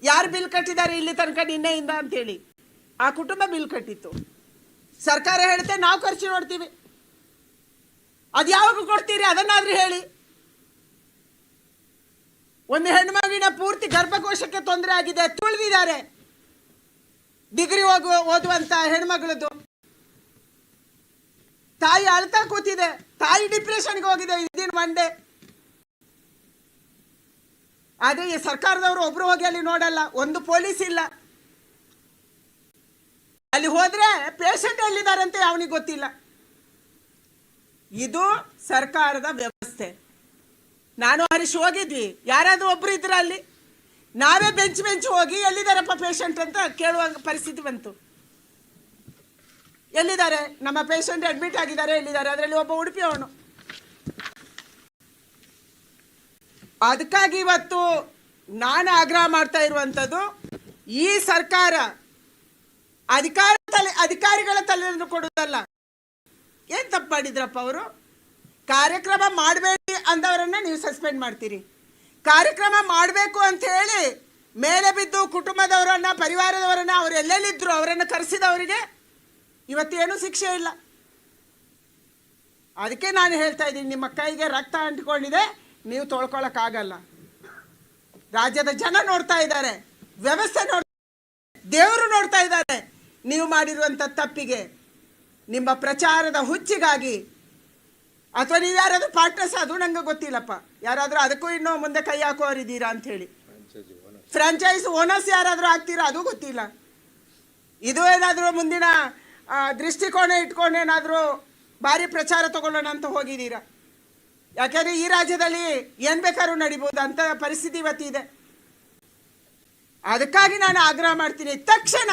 ಯಾರು ಬಿಲ್ ಕಟ್ಟಿದ್ದಾರೆ ಇಲ್ಲಿ ತನಕ ನಿನ್ನೆಯಿಂದ ಅಂತೇಳಿ. ಆ ಕುಟುಂಬ ಬಿಲ್ ಕಟ್ಟಿತ್ತು. ಸರ್ಕಾರ ಹೇಳುತ್ತೆ ನಾವು ಖರ್ಚು ನೋಡ್ತೀವಿ. ಅದು ಯಾವಾಗ ಕೊಡ್ತೀರಿ? ಅದನ್ನಾದ್ರೂ ಹೇಳಿ. ಒಂದು ಹೆಣ್ಮಗಿನ ಪೂರ್ತಿ ಗರ್ಭಕೋಶಕ್ಕೆ ತೊಂದರೆ ಆಗಿದೆ, ತುಳಿದಿದ್ದಾರೆ. ಡಿಗ್ರಿ ಹೋಗುವ ಓದುವಂತ ಹೆಣ್ಮಗಳದ್ದು. ತಾಯಿ ಅಳ್ತಾ ಕೂತಿದೆ, ತಾಯಿ ಡಿಪ್ರೆಷನ್ಗೆ ಹೋಗಿದೆ ಇದಿನ ಒನ್ ಡೇ ಆದ್ರೆ ಈ ಸರ್ಕಾರದವರು ಒಬ್ರು ಹೋಗಿ ಅಲ್ಲಿ ನೋಡಲ್ಲ, ಒಂದು ಪೊಲೀಸ್ ಇಲ್ಲ. ಅಲ್ಲಿ ಹೋದ್ರೆ ಪೇಷಂಟ್ ಅಂತ ಅವನಿಗೆ ಗೊತ್ತಿಲ್ಲ. ಇದು ಸರ್ಕಾರದ ವ್ಯವಸ್ಥೆ. ನಾನು ಹರೀಶ್ ಹೋಗಿದ್ವಿ. ಯಾರಾದ್ರೂ ಒಬ್ರು ಇದ್ರ ಅಲ್ಲಿ? ನಾವೇ ಬೆಂಚ್ ಬೆಂಚ್ ಹೋಗಿ ಎಲ್ಲಿದ್ದಾರಪ್ಪ ಪೇಷಂಟ್ ಅಂತ ಕೇಳುವ ಪರಿಸ್ಥಿತಿ ಬಂತು. ಎಲ್ಲಿದ್ದಾರೆ? ನಮ್ಮ ಪೇಷಂಟ್ ಅಡ್ಮಿಟ್ ಆಗಿದ್ದಾರೆ, ಎಲ್ಲಿದ್ದಾರೆ? ಅದರಲ್ಲಿ ಒಬ್ಬ ಉಡುಪಿ ಅವನು. ಅದಕ್ಕಾಗಿ ಇವತ್ತು ನಾನು ಆಗ್ರಹ ಮಾಡ್ತಾ ಇರುವಂಥದ್ದು, ಈ ಸರ್ಕಾರ ಅಧಿಕಾರ ತಲೆ ಅಧಿಕಾರಿಗಳ ತಲೆಯನ್ನು ಕೊಡುವುದಲ್ಲ. ಏನು ತಪ್ಪು ಮಾಡಿದ್ರಪ್ಪ ಅವರು? ಕಾರ್ಯಕ್ರಮ ಮಾಡಬೇಡಿ ಅಂದವರನ್ನ ನೀವು ಸಸ್ಪೆಂಡ್ ಮಾಡ್ತೀರಿ. ಕಾರ್ಯಕ್ರಮ ಮಾಡಬೇಕು ಅಂತ ಹೇಳಿ ಮೇಲೆ ಬಿದ್ದು ಕುಟುಂಬದವರನ್ನ, ಪರಿವಾರದವರನ್ನ, ಅವ್ರು ಎಲ್ಲೆಲ್ಲಿದ್ರು ಅವರನ್ನು ಕರೆಸಿದವರಿಗೆ ಇವತ್ತೇನು ಶಿಕ್ಷೆ ಇಲ್ಲ. ಅದಕ್ಕೆ ನಾನು ಹೇಳ್ತಾ ಇದ್ದೀನಿ, ನಿಮ್ಮ ಕೈಗೆ ರಕ್ತ ಅಂಟಿಕೊಂಡಿದೆ, ನೀವು ತೊಳ್ಕೊಳಕ್ಕಾಗಲ್ಲ. ರಾಜ್ಯದ ಜನ ನೋಡ್ತಾ ಇದ್ದಾರೆ, ವ್ಯವಸ್ಥೆ ನೋಡ್ತಾ ದೇವರು ನೋಡ್ತಾ ಇದ್ದಾರೆ. ನೀವು ಮಾಡಿರುವಂಥ ತಪ್ಪಿಗೆ, ನಿಮ್ಮ ಪ್ರಚಾರದ ಹುಚ್ಚಿಗಾಗಿ ಅಥವಾ ನೀವು ಯಾರಾದರೂ ಪಾರ್ಟ್ನರ್ಸ್ ಅದು ನಂಗೆ ಗೊತ್ತಿಲ್ಲಪ್ಪ. ಯಾರಾದರೂ ಅದಕ್ಕೂ ಇನ್ನೂ ಮುಂದೆ ಕೈ ಹಾಕೋರಿದ್ದೀರಾ ಅಂತ ಹೇಳಿ. ಫ್ರಾಂಚೈಸ್ ಓನರ್ಸ್ ಯಾರಾದರೂ ಆಗ್ತೀರಾ? ಅದು ಗೊತ್ತಿಲ್ಲ. ಇದು ಏನಾದರೂ ಮುಂದಿನ ದೃಷ್ಟಿಕೋನ ಇಟ್ಕೊಂಡು ಏನಾದರೂ ಭಾರಿ ಪ್ರಚಾರ ತಗೊಳ್ಳೋಣ ಅಂತ ಹೋಗಿದ್ದೀರಾ? ಯಾಕೆಂದರೆ ಈ ರಾಜ್ಯದಲ್ಲಿ ಏನು ಬೇಕಾದ್ರೂ ನಡಿಬೋದು ಅಂತ ಪರಿಸ್ಥಿತಿ ಇವತ್ತಿದೆ. ಅದಕ್ಕಾಗಿ ನಾನು ಆಗ್ರಹ ಮಾಡ್ತೀನಿ. ತಕ್ಷಣ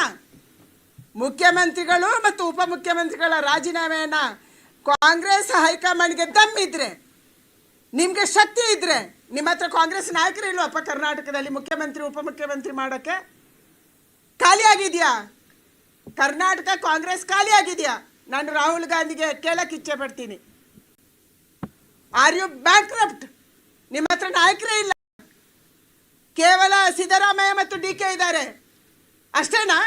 ಮುಖ್ಯಮಂತ್ರಿಗಳು ಮತ್ತು ಉಪಮುಖ್ಯಮಂತ್ರಿಗಳ ರಾಜೀನಾಮೆಯನ್ನ ಕಾಂಗ್ರೆಸ್ ಹೈಕಮಾಂಡ್ಗೆ ದಮ್ಮಿದ್ರೆ ನಿಮಗೆ ಶಕ್ತಿ ಇದ್ರೆ, ನಿಮ್ಮ ಹತ್ರ ಕಾಂಗ್ರೆಸ್ ನಾಯಕರು ಇಲ್ವಪ್ಪ ಕರ್ನಾಟಕದಲ್ಲಿ, ಮುಖ್ಯಮಂತ್ರಿ, ಉಪಮುಖ್ಯಮಂತ್ರಿ ಮಾಡೋಕ್ಕೆ? ಖಾಲಿ ಆಗಿದೆಯಾ? ಕರ್ನಾಟಕ ಕಾಂಗ್ರೆಸ್ ಖಾಲಿ ಆಗಿದೆಯಾ? ನಾನು ರಾಹುಲ್ ಗಾಂಧಿಗೆ ಕೇಳಕ್ಕೆ ಇಚ್ಛೆ ಪಡ್ತೀನಿ. Are you bankrupt? ನಿಮ್ಮ ಹತ್ರ ನಾಯಕರೇ ಇಲ್ಲ. ಕೇವಲ ಸಿದ್ದರಾಮಯ್ಯ ಮತ್ತು ಡಿ ಕೆ ಇದ್ದಾರೆ. ಅಷ್ಟೇನಾ?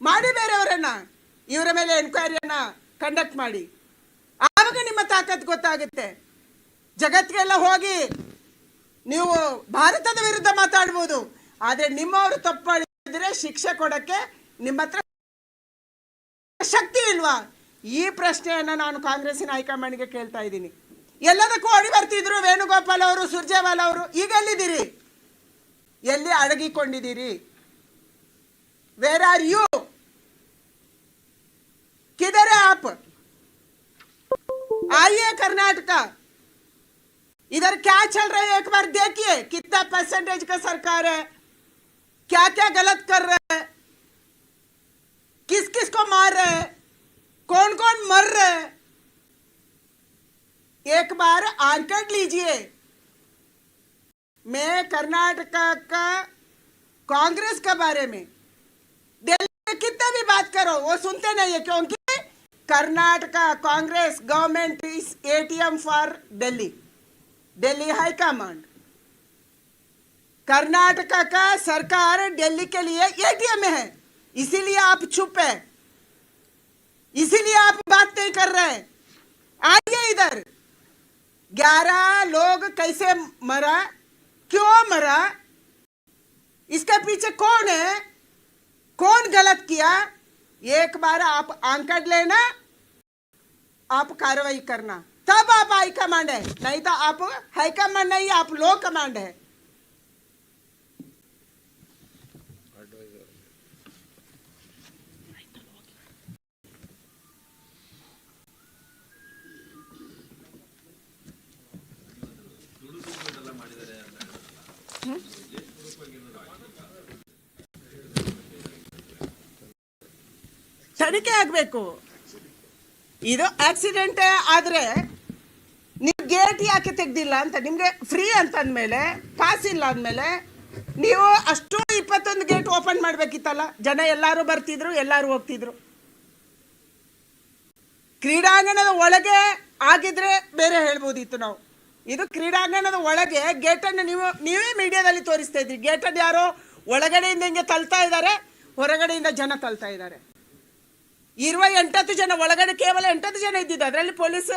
ಮಾಡಿ ಬೇರೆಯವರನ್ನ. ಇವರ ಮೇಲೆ ಎನ್ಕ್ವೈರಿಯನ್ನ ಕಂಡಕ್ಟ್ ಮಾಡಿ. ಆವಾಗ ನಿಮ್ಮ ತಾಕತ್ ಗೊತ್ತಾಗುತ್ತೆ. ಜಗತ್ತಿಗೆಲ್ಲ ಹೋಗಿ ನೀವು ಭಾರತದ ವಿರುದ್ಧ ಮಾತಾಡ್ಬೋದು. ಆದರೆ ನಿಮ್ಮವರು ತಪ್ಪು ಮಾಡಿದ್ರೆ ಶಿಕ್ಷೆ ಕೊಡಕ್ಕೆ ನಿಮ್ಮ ಹತ್ರ ಶಕ್ತಿ ಇಲ್ವಾ? ಈ ಪ್ರಶ್ನೆಯನ್ನ ನಾನು ಕಾಂಗ್ರೆಸ್ಸಿನ ಹೈಕಮಾಂಡ್ಗೆ ಕೇಳ್ತಾ ಇದ್ದೀನಿ. ಎಲ್ಲದಕ್ಕೂ ಓಡಿ ಬರ್ತಿದ್ರು ವೇಣುಗೋಪಾಲ್ ಅವರು, ಸುರ್ಜೇವಾಲ್ ಅವರು, ಈಗ ಎಲ್ಲಿದ್ದೀರಿ? ಎಲ್ಲಿ ಅಡಗಿಕೊಂಡಿದ್ದೀರಿ? ವೇರ್ ಆರ್ ಯू किधर है आप? आइए कर्नाटका। इधर क्या चल रहा है? एक बार देखिए, कितना परसेंटेज का सरकार है। क्या क्या गलत कर रहे है? किस किस को मार रहे हैं? कौन कौन मर रहे हैं? एक बार आंकड़ लीजिए। मैं कर्नाटका का, कांग्रेस के बारे में। दिल्ली में कितना भी बात करो, वो सुनते नहीं है क्योंकि Karnataka Congress government is ATM for Delhi Delhi high command Karnataka का सरकार दिल्ली के लिए एटीएम है, इसीलिए आप चुप है। इसीलिए आप बात नहीं कर रहे हैं। आइए इधर। ग्यारह लोग कैसे मरा? क्यों मरा? इसके पीछे कौन है? कौन गलत किया? एक बार आप आंकड़ लेना। आप कार्रवाई करना तब आप हाई कमांड है नहीं तो आप हाई कमांड नहीं आप लो कमांड है ತನಿಖೆ ಆಗಬೇಕು ಇದು ಆಕ್ಸಿಡೆಂಟ್ ಆದರೆ ನೀವು ಗೇಟ್ ಯಾಕೆ ತೆಗ್ದಿಲ್ಲ ಅಂತ ನಿಮಗೆ ಫ್ರೀ ಅಂತ ಅಂದಮೇಲೆ ಪಾಸ್ ಇಲ್ಲ ಅಂದಮೇಲೆ, ನೀವು ಅಷ್ಟು ಇಪ್ಪತ್ತೊಂದು ಗೇಟ್ ಓಪನ್ ಮಾಡಬೇಕಿತ್ತಲ್ಲ? ಜನ ಎಲ್ಲರೂ ಬರ್ತಿದ್ರು, ಎಲ್ಲರೂ ಹೋಗ್ತಿದ್ರು. ಕ್ರೀಡಾಂಗಣದ ಒಳಗೆ ಆಗಿದ್ರೆ ಬೇರೆ ಹೇಳ್ಬೋದಿತ್ತು ನಾವು. ಇದು ಕ್ರೀಡಾಂಗಣದ ಒಳಗೆ ಗೇಟನ್ನು ನೀವು, ನೀವೇ ಮೀಡಿಯಾದಲ್ಲಿ ತೋರಿಸ್ತಾ ಇದ್ರಿ. ಗೇಟನ್ನು ಯಾರೋ ಒಳಗಡೆಯಿಂದ ಹಿಂಗೆ ತಳ್ತಾ ಇದ್ದಾರೆ ಹೊರಗಡೆಯಿಂದ ಜನ ತಳ್ತಾ ಇದ್ದಾರೆ ಇರುವ ಎಂಟತ್ತು ಜನ, ಒಳಗಡೆ ಕೇವಲ ಎಂಟತ್ತು ಜನ ಇದ್ದಿದ್ದು. ಅದರಲ್ಲಿ ಪೊಲೀಸ್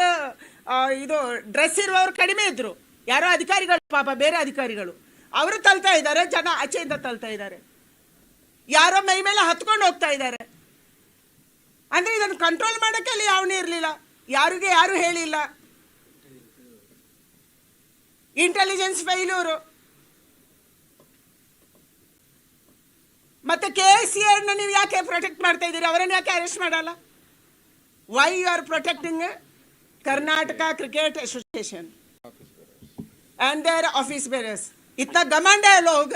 ಇದು, ಡ್ರೆಸ್ ಇರುವವರು ಕಡಿಮೆ ಇದ್ರು. ಯಾರೋ ಅಧಿಕಾರಿಗಳು, ಪಾಪ ಬೇರೆ ಅಧಿಕಾರಿಗಳು. ಅವರು ತಲ್ತಾ ಇದ್ದಾರೆ, ಜನ ಆಚೆಯಿಂದ ತಲ್ತಾ ಇದ್ದಾರೆ. ಯಾರೋ ಮೈ ಮೇಲೆ ಹತ್ಕೊಂಡು ಹೋಗ್ತಾ ಇದ್ದಾರೆ. ಅಂದ್ರೆ ಇದನ್ನು ಕಂಟ್ರೋಲ್ ಮಾಡಕ್ಕೆ ಅಲ್ಲಿ ಯಾವನೇ ಇರಲಿಲ್ಲ. ಯಾರಿಗೆ ಯಾರು ಹೇಳಿಲ್ಲ. ಇಂಟೆಲಿಜೆನ್ಸ್ ಫೈಲೂರು ಮತ್ತೆ ಕೆ ಎಸ್ ಸಿ ನೀವು ಯಾಕೆ ಪ್ರೊಟೆಕ್ಟ್ ಮಾಡ್ತಾ ಇದ್ದೀರಿ ಅವರನ್ನು ಯಾಕೆ ಅರೆಸ್ಟ್ ಮಾಡಲ್ಲ why you are protecting Karnataka cricket association and their office bearers इतना घमंड है लोग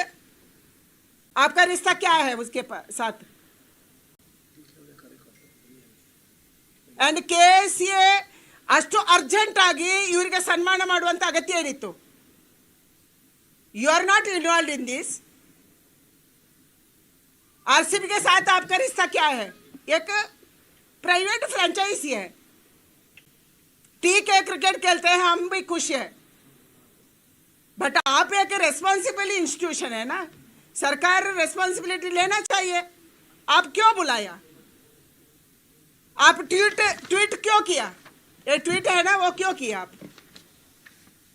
आपका रिश्ता क्या है उसके पा- साथ ಅಂಡ್ ಕೆ ಸಿ ಎ ಅಷ್ಟು ಅರ್ಜೆಂಟ್ ಆಗಿ ಇವರಿಗೆ ಸನ್ಮಾನ ಮಾಡುವಂತ ಅಗತ್ಯ ಏನಿತ್ತು you are not involve in this RCB के साथ आपका रिश्ता क्या है? एक प्राइवेट फ्रेंचाइजी है ठीक है क्रिकेट खेलते हैं, हम भी खुश है। बट आप एक रेस्पॉन्सिबल इंस्टीट्यूशन है ना? सरकार रेस्पॉन्सिबिलिटी लेना चाहिए। आप क्यों बुलाया? आप ट्वीट ट्वीट क्यों किया? ये ट्वीट है ना, वो क्यों किया आप?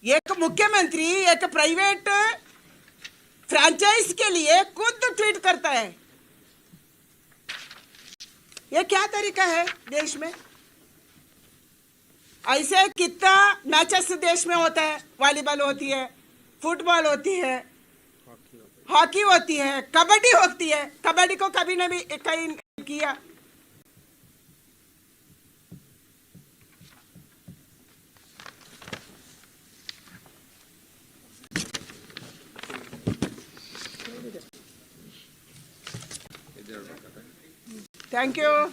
एक मुख्यमंत्री, एक प्राइवेट फ्रैंचाइज के लिए खुद ट्वीट करता है। ये क्या तरीका है देश में? ऐसे कितना मैचेस देश में होता है? वॉलीबॉल होती है, फुटबॉल होती है, हॉकी होती है, कबड्डी होती है। कबड्डी को कभी ने भी कहीं किया। Thank you.